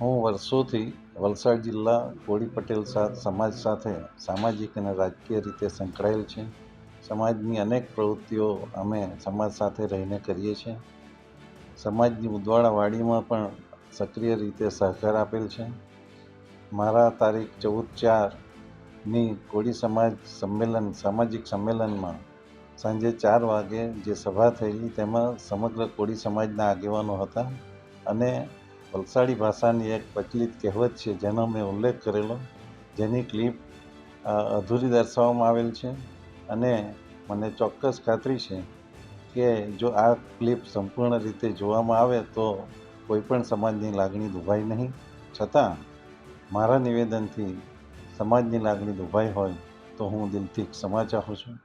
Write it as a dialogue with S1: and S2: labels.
S1: વર્ષોથી વલસાડ જિલ્લા કોળી પટેલ સમાજ સાથે સામાજિક અને રાજકીય રીતે સંકળાયેલ છે. સમાજની અનેક પ્રવૃત્તિઓ અમે સમાજ સાથે રહીને કરીએ છીએ. સમાજની ઉદવાડા વાડીમાં પણ સક્રિય રીતે સહકાર આપેલ છે. મારા તારીખ ચૌદ ચારની કોળી સમાજ સંમેલન, સામાજિક સંમેલનમાં સાંજે ચાર વાગે જે સભા થયેલી, તેમાં સમગ્ર કોળી સમાજના આગેવાનો હતા અને વલસાડી ભાષાની એક પ્રચલિત કહેવત છે, જેનો મેં ઉલ્લેખ કરેલો, જેની ક્લિપ અધૂરી દર્શાવવામાં આવેલ છે. અને મને ચોક્કસ ખાતરી છે કે જો આ ક્લિપ સંપૂર્ણ રીતે જોવામાં આવે તો કોઈપણ સમાજની લાગણી દુભાય નહીં. છતાં, મારા નિવેદનથી સમાજની લાગણી દુભાઈ હોય તો હું દિલથી ક્ષમા ચાહું છું.